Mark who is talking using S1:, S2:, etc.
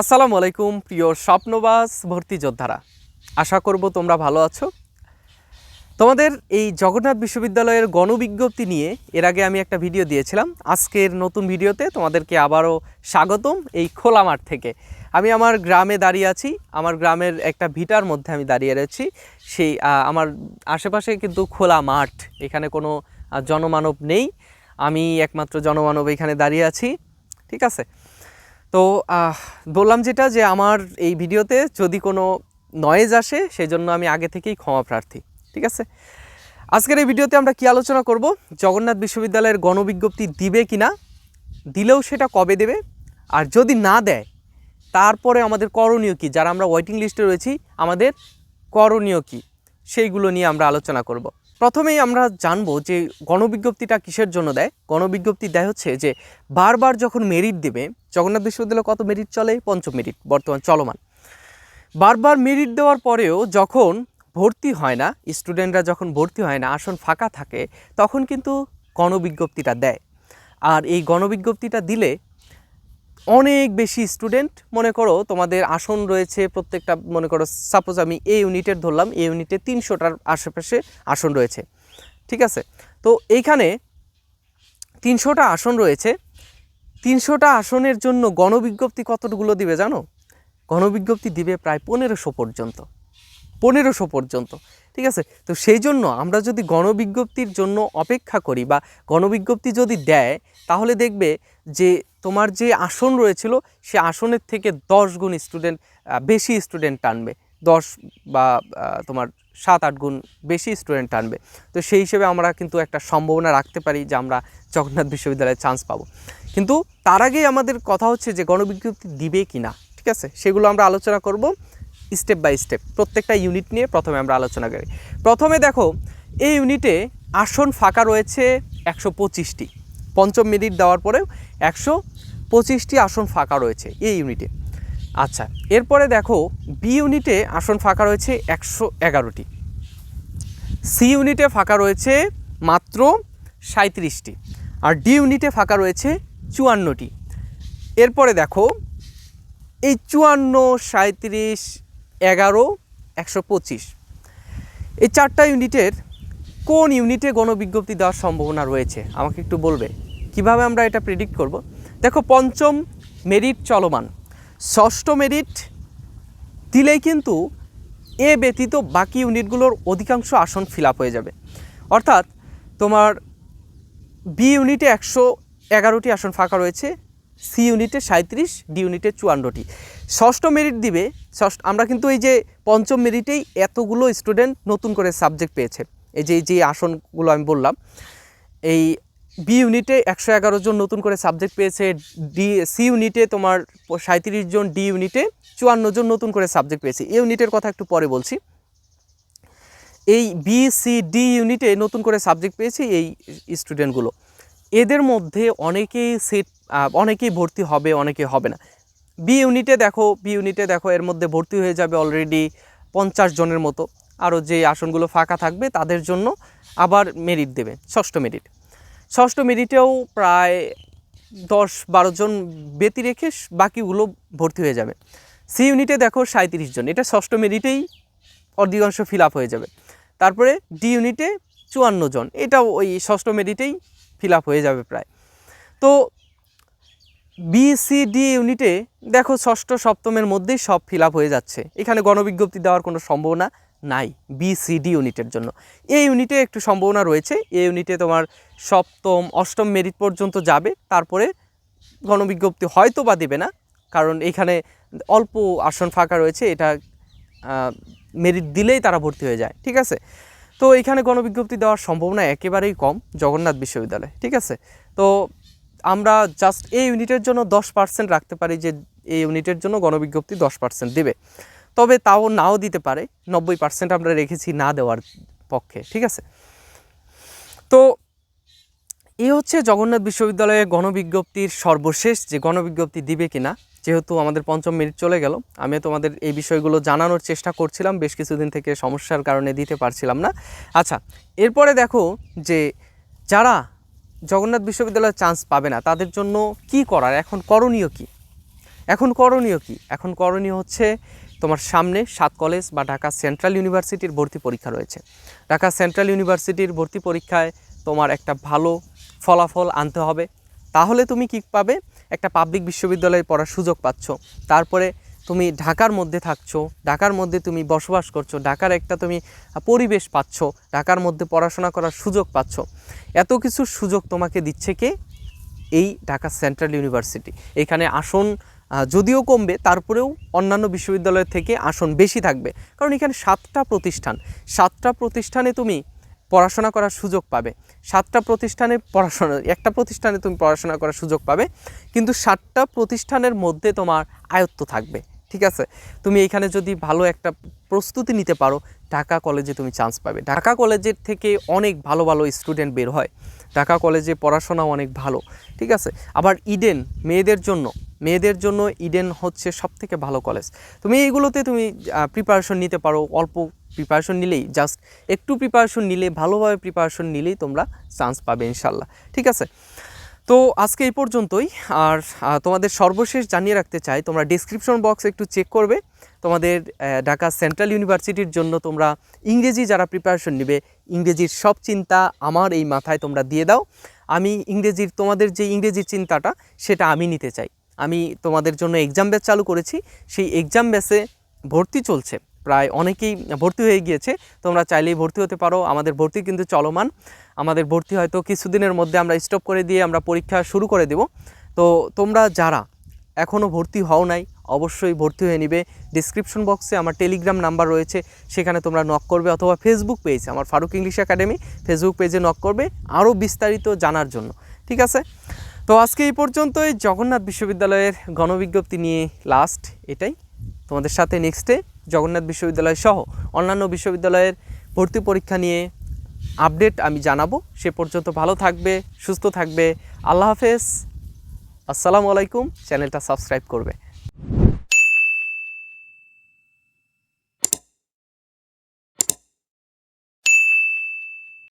S1: আসসালামু আলাইকুম, প্রিয় স্বপ্নবাস ভর্তি যোদ্ধারা। আশা করব তোমরা ভালো আছো। তোমাদের এই জগন্নাথ বিশ্ববিদ্যালয়ের গণবিজ্ঞপ্তি নিয়ে এর আগে আমি একটা ভিডিও দিয়েছিলাম। আজকের নতুন ভিডিওতে তোমাদেরকে আবারও স্বাগতম এই খোলা মাঠ থেকে। আমি আমার গ্রামে দাঁড়িয়ে আছি, আমার গ্রামের একটা ভিটার মধ্যে আমি দাঁড়িয়ে রয়েছি। সেই আমার আশেপাশে কিন্তু খোলা মাঠ, এখানে কোনো জনমানব নেই। আমি একমাত্র জনমানব এখানে দাঁড়িয়ে আছি, ঠিক আছে? তো বললাম যেটা যে আমার এই ভিডিওতে যদি কোনো নয়েজ আসে, সেজন্য আমি আগে থেকেই ক্ষমা প্রার্থী, ঠিক আছে? আজকের এই ভিডিওতে আমরা কি আলোচনা করব? জগন্নাথ বিশ্ববিদ্যালয়ের গণবিজ্ঞপ্তি দিবে কি না দিলেও সেটা কবে দেবে? আর যদি না দেয়, তারপরে আমাদের করণীয় কি? যারা আমরা ওয়েটিং লিস্টে রয়েছি, আমাদের করণীয় কি? সেইগুলো নিয়ে আমরা আলোচনা করব। প্রথমেই আমরা জানব যে গণবিজ্ঞপ্তিটা কিসের জন্য দেয়? গণবিজ্ঞপ্তি দেয় হচ্ছে যে বারবার যখন মেরিট দেবে, জগন্নাথ বিশ্ববিদ্যালয়ে কত মেরিট চলে? পঞ্চম মেরিট, বর্তমান চলমান। বারবার মেরিট দেওয়ার পরেও যখন ভর্তি হয় না, স্টুডেন্টরা যখন ভর্তি হয় না, আসন ফাঁকা থাকে, তখন কিন্তু গণবিজ্ঞপ্তিটা দেয়। আর এই গণবিজ্ঞপ্তিটা দিলে অনেক বেশি স্টুডেন্ট মনে করো তোমাদের আসন রয়েছে প্রত্যেকটা, মনে করো সাপোজ আমি এই ইউনিটের ধরলাম এই ইউনিটে তিনশোটার আশেপাশে আসন রয়েছে, ঠিক আছে? তো এইখানে তিনশোটা আসন রয়েছে, তিনশোটা আসনের জন্য গণবিজ্ঞপ্তি কতগুলো দিবে জানো? গণবিজ্ঞপ্তি দিবে প্রায় পনেরোশো পর্যন্ত পনেরোশো পর্যন্ত। ঠিক আছে? তো সেই জন্য আমরা যদি গণবিজ্ঞপ্তির জন্য অপেক্ষা করি বা গণবিজ্ঞপ্তি যদি দেয়, তাহলে দেখবে যে তোমার যে আসন রয়েছিল, সে আসনের থেকে দশ গুণ স্টুডেন্ট বেশি স্টুডেন্ট টানবে। দশ বা তোমার সাত, আট গুণ বেশি স্টুডেন্ট টানবে। তো সেই হিসেবে আমরা কিন্তু একটা সম্ভাবনা রাখতে পারি যে আমরা জগন্নাথ বিশ্ববিদ্যালয়ে চান্স পাবো। কিন্তু তার আগেই আমাদের কথা হচ্ছে যে গণবিজ্ঞপ্তি দিবে কি না ঠিক আছে? সেগুলো আমরা আলোচনা করব। স্টেপ বাই স্টেপ, প্রত্যেকটা ইউনিট নিয়ে প্রথমে আমরা আলোচনা করি। প্রথমে দেখো, এই ইউনিটে আসন ফাঁকা রয়েছে একশো পঁচিশটি। পঞ্চম মিনিট দেওয়ার পরেও একশো পঁচিশটি আসন ফাঁকা রয়েছে এই ইউনিটে আচ্ছা এরপরে দেখো বি ইউনিটে আসন ফাঁকা রয়েছে একশো এগারোটি। সি ইউনিটে ফাঁকা রয়েছে মাত্র সাঁত্রিশটি আর ডি ইউনিটে ফাঁকা রয়েছে চুয়ান্নটি। এরপরে দেখো, এই চুয়ান্ন সাঁত্রিশ এগারো, একশো পঁচিশ। এই চারটা ইউনিটের কোন ইউনিটে গণবিজ্ঞপ্তি দেওয়ার সম্ভাবনা রয়েছে? আমাকে একটু বলবে। কীভাবে আমরা এটা প্রেডিক্ট করব? দেখো, পঞ্চম মেরিট চলমান। ষষ্ঠ মেরিট দিলেই কিন্তু এ ব্যতীত বাকি ইউনিটগুলোর অধিকাংশ আসন ফিল হয়ে যাবে। অর্থাৎ তোমার বি ইউনিটে একশো এগারোটি আসন ফাঁকা রয়েছে সি ইউনিটে সাঁত্রিশ ডি ইউনিটে চুয়ান্নটি। ষষ্ঠ মেরিট দিবে, ষষ্ঠ, আমরা কিন্তু এই যে পঞ্চম মেরিটেই এতগুলো স্টুডেন্ট নতুন করে সাবজেক্ট পেয়েছে। এই যে যে আসনগুলো আমি বললাম, এই বি ইউনিটে একশো এগারো জন নতুন করে সাবজেক্ট পেয়েছে ডি সি ইউনিটে তোমার সাঁত্রিশ জন ডি ইউনিটে চুয়ান্ন জন নতুন করে সাবজেক্ট পেয়েছে। ইউনিটের কথা একটু পরে বলছি। এই বি সি ডি ইউনিটে নতুন করে সাবজেক্ট পেয়েছে এই স্টুডেন্টগুলো এদের মধ্যে অনেকেই সিট অনেকেই ভর্তি হবে অনেকে হবে না। বি ইউনিটে দেখো বি ইউনিটে দেখো, এর মধ্যে ভর্তি হয়ে যাবে অলরেডি পঞ্চাশ জনের মতো। আরও যে আসনগুলো ফাঁকা থাকবে, তাদের জন্য আবার মেরিট দেবে, ষষ্ঠ মেরিট ষষ্ঠ মেরিটেও প্রায় দশ বারো জন ব্যতি রেখে বাকিগুলো ভর্তি হয়ে যাবে। সি ইউনিটে দেখো সাঁত্রিশ জন, এটা ষষ্ঠ মেরিটেই অধিকাংশ ফিল হয়ে যাবে। তারপরে ডি ইউনিটে চুয়ান্ন জন, এটাও ওই ষষ্ঠ মেরিটেই ফিল হয়ে যাবে প্রায়। তো বি সি ডি ইউনিটে দেখো ষষ্ঠ সপ্তমের মধ্যেই সব ফিল হয়ে যাচ্ছে। এখানে গণবিজ্ঞপ্তি দেওয়ার কোনো সম্ভাবনা নাই বি সি ডি ইউনিটের জন্য। এই ইউনিটে একটু সম্ভাবনা রয়েছে। এই ইউনিটে তোমার সপ্তম, অষ্টম মেরিট পর্যন্ত যাবে। তারপরে গণবিজ্ঞপ্তি হয়তো বা দেবে না, কারণ এখানে অল্প আসন ফাঁকা রয়েছে। এটা মেরিট দিলেই তারা ভর্তি হয়ে যায়, ঠিক আছে? তো এখানে গণবিজ্ঞপ্তি দেওয়ার সম্ভাবনা একেবারেই কম জগন্নাথ বিশ্ববিদ্যালয়, ঠিক আছে? তো আমরা জাস্ট এই ইউনিটের জন্য দশ পার্সেন্ট রাখতে পারি যে এই ইউনিটের জন্য গণবিজ্ঞপ্তি দশ পার্সেন্ট দেবে। তবে তাও নাও দিতে পারে, নব্বই পার্সেন্ট আমরা রেখেছি না দেওয়ার পক্ষে, ঠিক আছে? তো এই হচ্ছে জগন্নাথ বিশ্ববিদ্যালয়ে গণবিজ্ঞপ্তির সর্বশেষ যে গণবিজ্ঞপ্তি দিবে কিনা, যেহেতু আমাদের পঞ্চম মিনিট চলে গেল আমি তোমাদের এই বিষয়গুলো জানানোর চেষ্টা করছিলাম, বেশ কিছুদিন থেকে সমস্যার কারণে দিতে পারছিলাম না। আচ্ছা এরপরে দেখো যে যারা জগন্নাথ বিশ্ববিদ্যালয়ে চান্স পাবে না। তাদের জন্য কি করার? এখন করণীয় কি? এখন করণীয় কি? এখন করণীয় হচ্ছে তোমার সামনে সাত কলেজ বা ঢাকা সেন্ট্রাল ইউনিভার্সিটির ভর্তি পরীক্ষা রয়েছে। ঢাকা সেন্ট্রাল ইউনিভার্সিটির ভর্তি পরীক্ষায় তোমার একটা ভালো ফলাফল আনতে হবে। তাহলে তুমি কি পাবে? একটা পাবলিক বিশ্ববিদ্যালয়ে পড়ার সুযোগ পাচ্ছ। তারপরে তুমি ঢাকার মধ্যে থাকছো, ঢাকার মধ্যে তুমি বসবাস করছ, ঢাকার একটা তুমি পরিবেশ পাচ্ছ, ঢাকার মধ্যে পড়াশোনা করার সুযোগ পাচ্ছ। এত কিছু সুযোগ তোমাকে দিচ্ছে কে? এই ঢাকা সেন্ট্রাল ইউনিভার্সিটি। এখানে আসন যদিও কমবে, তারপরেও অন্যান্য বিশ্ববিদ্যালয়ের থেকে আসন বেশি থাকবে। কারণ এখানে সাতটা প্রতিষ্ঠান। সাতটা প্রতিষ্ঠানে তুমি পড়াশোনা করার সুযোগ পাবে। সাতটা প্রতিষ্ঠানে পড়াশোনা, একটা প্রতিষ্ঠানে তুমি পড়াশোনা করার সুযোগ পাবে। কিন্তু সাতটা প্রতিষ্ঠানের মধ্যে তোমার আয়ত্ত থাকবে, ঠিক আছে? তুমি এখানে যদি ভালো একটা প্রস্তুতি নিতে পারো, ঢাকা কলেজে তুমি চান্স পাবে। ঢাকা কলেজের থেকে অনেক ভালো ভালো স্টুডেন্ট বের হয়। ঢাকা কলেজে পড়াশোনা অনেক ভালো, ঠিক আছে? আবার ইডেন, মেয়েদের জন্য মেয়েদের জন্য ইডেন হচ্ছে সব থেকে ভালো কলেজ তুমি এইগুলোতে তুমি প্রিপারেশন নিতে পারো, অল্প প্রিপারেশন নিলেই জাস্ট একটু প্রিপারেশন নিলে, ভালোভাবে প্রিপারেশন নিলেই তোমরা চান্স পাবে ইনশাল্লাহ। ঠিক আছে? তো আজকে এই পর্যন্তই। আর তোমাদের সর্বশেষ জানিয়ে রাখতে চাই, তোমরা ডিসক্রিপশন বক্স একটু চেক করবে। তোমাদের ঢাকা সেন্ট্রাল ইউনিভার্সিটির জন্য তোমরা ইংরেজি যারা প্রিপারেশন নেবে, ইংরেজির সব চিন্তা আমার এই মাথায় তোমরা দিয়ে দাও। আমি ইংরেজির, তোমাদের যে ইংরেজির চিন্তাটা, সেটা আমি নিতে চাই। আমি তোমাদের জন্য এক্সাম ব্যাচ চালু করেছি। সেই এক্সাম ব্যাচে ভর্তি চলছে। প্রায় অনেকেই ভর্তি হয়ে গিয়েছে। তোমরা চাইলেই ভর্তি হতে পারো। আমাদের ভর্তি কিন্তু চলমান। আমাদের ভর্তি হয়তো কিছুদিনের মধ্যে আমরা স্টপ করে দিয়ে আমরা পরীক্ষা শুরু করে দেব। তো তোমরা যারা এখনও ভর্তি হও নাই, অবশ্যই ভর্তি হয়ে নিবে। ডিসক্রিপশন বক্সে আমার টেলিগ্রাম নাম্বার রয়েছে। সেখানে তোমরা নক করবে অথবা ফেসবুক পেজ আমার ফারুক ইংলিশ একাডেমি ফেসবুক পেজে নক করবে আরও বিস্তারিত জানার জন্য। ঠিক আছে? তো আজকে এই পর্যন্তই। জগন্নাথ বিশ্ববিদ্যালয়ের গণবিজ্ঞপ্তি নিয়ে লাস্ট এটাই। তোমাদের সাথে নেক্সটে জগন্নাথ বিশ্ববিদ্যালয় সহ অন্যান্য বিশ্ববিদ্যালয়ের ভর্তি পরীক্ষা নিয়ে আপডেট আমি জানাব। সে পর্যন্ত ভালো থাকবে, সুস্থ থাকবে। আল্লাহ হাফেজ। আসসালামু আলাইকুম। চ্যানেলটা সাবস্ক্রাইব করবে।